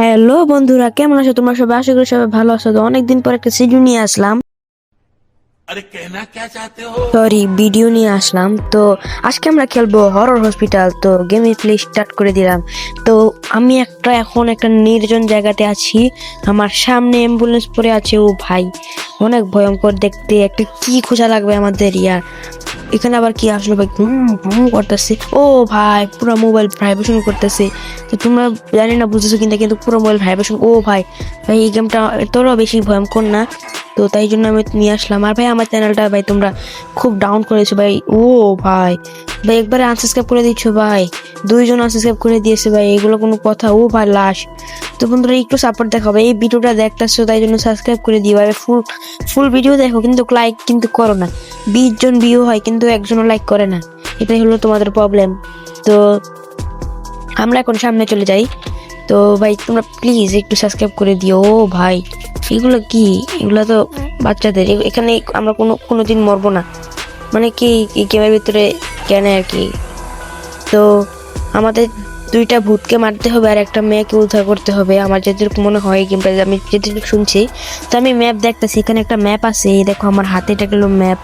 Hello বন্ধুরা কেমন আছো তোমার সবাই? আশা করি সবাই ভালো আছো। তো অনেকদিন পর একটা সিডিও নিয়ে আসলাম। সরি ভিডিও নিয়ে আসলাম। তো আজকে আমরা খেলব হরর হসপিটাল তো গেম প্লে স্টার্ট করে দিলাম। তো আমি একটা এখন একটা নির্জন জায়গাতে আছি। আমার সামনে অ্যাম্বুলেন্স পড়ে আছে। ও ভাই অনেক ভয়ঙ্কর দেখতে। একটা কি খোঁজা লাগবে আমাদের ইয়ার? এখানে আবার কি আসলো ভাই? করতেছে। ও ভাই, পুরো মোবাইল ভাইব্রেশন করতেছে। তো তোমরা জানি না, বুঝতেছো কিন্তু কিন্তু পুরো মোবাইল ভাইব্রেশন ও ভাই ভাই, এই গেমটা এতটাও বেশি ভয়ঙ্কর না? তো তাই জন্য আমি নিয়ে আসলাম। আর ভাই, আমার চ্যানেলটা ভাই তোমরা খুব ডাউন করেছ ভাই। ও ভাই ভাই একবারে আনসাবস্ক্রাইব করে দিচ্ছ ভাই। দুইজন আনসাবস্ক্রাইব করে দিয়েছে ভাই, এগুলো কোনো কথা। ও ভাই, লাশ। তো বন্ধুরা, একটু সাপোর্ট দেখাবে এই ভিডিওটা দেখতেছো, তাই জন্য সাবস্ক্রাইব করে দিও। ভাই ফুল ফুল ভিডিও দেখো, কিন্তু লাইক কিন্তু করো না। বিশ জন ভিউ হয়, কিন্তু একজনও লাইক করে না। এটাই হলো তোমাদের প্রবলেম তো আমরা এখন সামনে চলে যাই। তো ভাই, তোমরা প্লিজ একটু সাবস্ক্রাইব করে দিও। ও ভাই। এগুলো কি? এগুলো তো বাচ্চাদের। এখানে আমরা কোনো কোনো দিন মরবো না। মানে কি এই গেমের ভিতরে কেন আর কি? তো আমাদের দুইটা ভূতকে মারতে হবে আর একটা মেয়েকে উদ্ধার করতে হবে। আমার যেটুকু মনে হয় গেমটা, আমি যেটুকু শুনছি, তো আমি ম্যাপ দেখতেছি, এখানে একটা ম্যাপ আছে। দেখো আমার হাতে এটা গেল ম্যাপ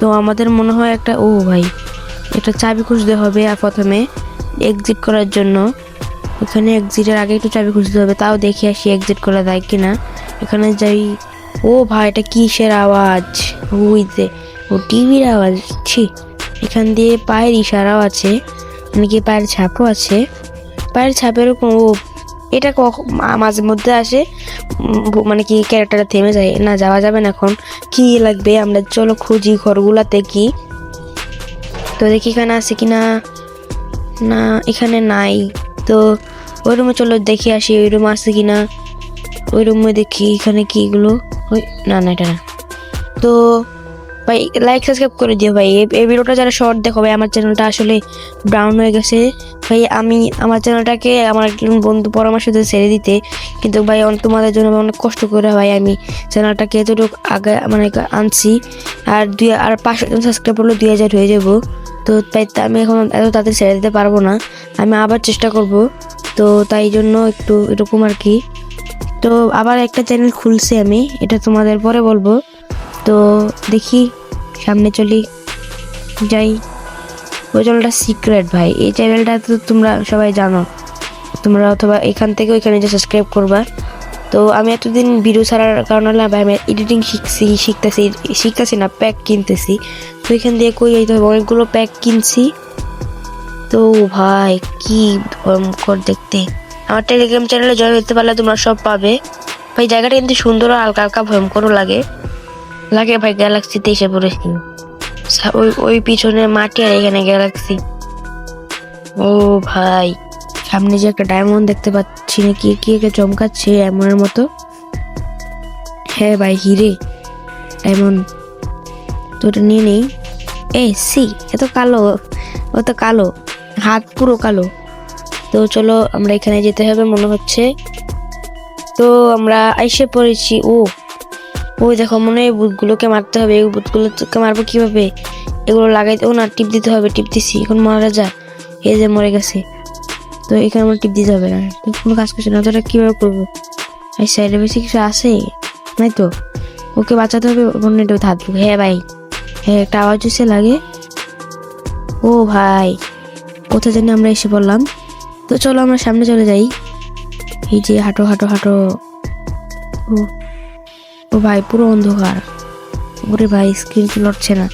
তো আমাদের মনে হয় একটা, ও ভাই, একটা চাবি খুঁজতে হবে আর প্রথমে এক্সিট করার জন্য। ওখানে এক্সিটের আগে একটু চাবি খুঁজতে হবে, তাও দেখে আসি এক্সিট করা যায় কিনা। এখানে যাই, ও ভাই, এটা কিসের আওয়াজ? ওইতে ও টিভির আওয়াজ, ছি। এখান দিয়ে পায়ের ইশারাও আছে মানে কি পায়ের ছাপও আছে। পায়ের ছাপের ও, এটা কখ- মাঝে মধ্যে আসে মানে কি ক্যারেক্টারটা থেমে যায়, না যাওয়া যাবে না এখন। কি লাগবে আমরা, চলো খুঁজি ঘরগুলাতে কি। তো দেখি এখানে আছে কিনা, না, এখানে নাই। তো ওই রুমে চলো, দেখে আসি ওই রুমে আছে কি না ওই রুমে দেখি এখানে কি এগুলো। ওই, না না, এটা না। তো ভাই লাইক সাবস্ক্রাইব করে দিও ভাই। এই- ভিডিওটা যারা শর্ট দেখো ভাই, আমার চ্যানেলটা আসলে ব্রাউন হয়ে গেছে। ভাই, আমি, আমার চ্যানেলটাকে আমার একজন বন্ধু পরামর্শ দিয়ে ছেড়ে দিতে। কিন্তু ভাই তোমাদের জন্য অনেক কষ্ট করে ভাই, আমি চ্যানেলটাকে এতটুকু আগে মানে আনছি। আর দুই, আর পাঁচশো সাবস্ক্রাইব করলে দুই হাজার হয়ে যাব। তো তাই আমি এখন এত তাড়াতাড়ি ছেড়ে দিতে পারব না। আমি আবার চেষ্টা করব। তো তাই জন্য একটু এরকম আর কি। তো আবার একটা চ্যানেল খুলছি আমি, এটা তোমাদের পরে বলব। তো দেখি, সামনে চলি, যাই। ওই চ্যানেলটা সিক্রেট ভাই। এই চ্যানেলটা তো তোমরা সবাই জানো। তোমরা অথবা এখান থেকে ওইখানে যে সাবস্ক্রাইব করবা। তো আমি এতদিন ভিডিও ছাড়ার কারণে ভাই, আমি এডিটিং শিখছি, শিখতেছি শিখতেছি না প্যাক কিনতেছি। তো এখান দিয়ে কই যাইতে হবে? অনেকগুলো প্যাক কিনছি। তো ভাই, কি ভয়ঙ্কর দেখতে। আমার টেলিগ্রাম চ্যানেলে জয়েন হতে পারলে তোমরা সব পাবে। ভাই, জায়গাটা কিন্তু সুন্দর আর হালকা হালকা ভয়ঙ্করও লাগে। লাগে ভাই গ্যালাক্সিতে এসে পড়েছি। ওই ওই পিছনে মাটি আর এখানে গ্যালাক্সি ও ভাই, সামনে যে একটা ডায়মন্ড দেখতে পাচ্ছি না, কি কি একে চমকাচ্ছে এমনের মতো। হ্যাঁ ভাই, হিরে। ডায়মন্ড ওটা নিয়ে নেই? এ, সি এত কালো, ও তো কালো, হাত পুরো কালো। তো চলো আমরা এখানে যেতে হবে, মনে হচ্ছে। তো আমরা এসে পড়েছি, ও। ও দেখো, মনে হয় বুটগুলোকে মারতে হবে। এই বুটগুলোকে মারবো কীভাবে? এগুলো লাগাইতে ও না, টিপ দিতে হবে, টিপ দিছি, এখন মারা যা। এই যে মরে গেছে। তো এখানে আমার টিপ দিতে হবে না। কোনো কাজ করছে না, তো এটা কীভাবে করব? এই সাইডে বেশি কিছু আছে? নাই তো? ওকে বাঁচাতে হবে অন্য থাকবে হ্যাঁ ভাই হ্যাঁ একটা আওয়াজ হচ্ছে লাগে। ও ভাই, কোথায় জানি আমরা এসে পড়লাম। তো চলো আমরা সামনে চলে যাই। এই যে হাঁটো হাঁটো হাঁটো। ও ও ভাই, পুরো অন্ধকার। ওরে ভাই স্ক্রিন লড়ছে না।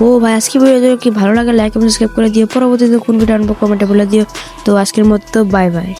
ও ভাই, আজকে ভিডিও কি ভালো লাগে? লাইক এবং সাবস্ক্রাইব করে দিও। পরবর্তীতে কোন ভিডিও আনব কমেন্টে বলে দিও। তো আজকের মতো বাই বাই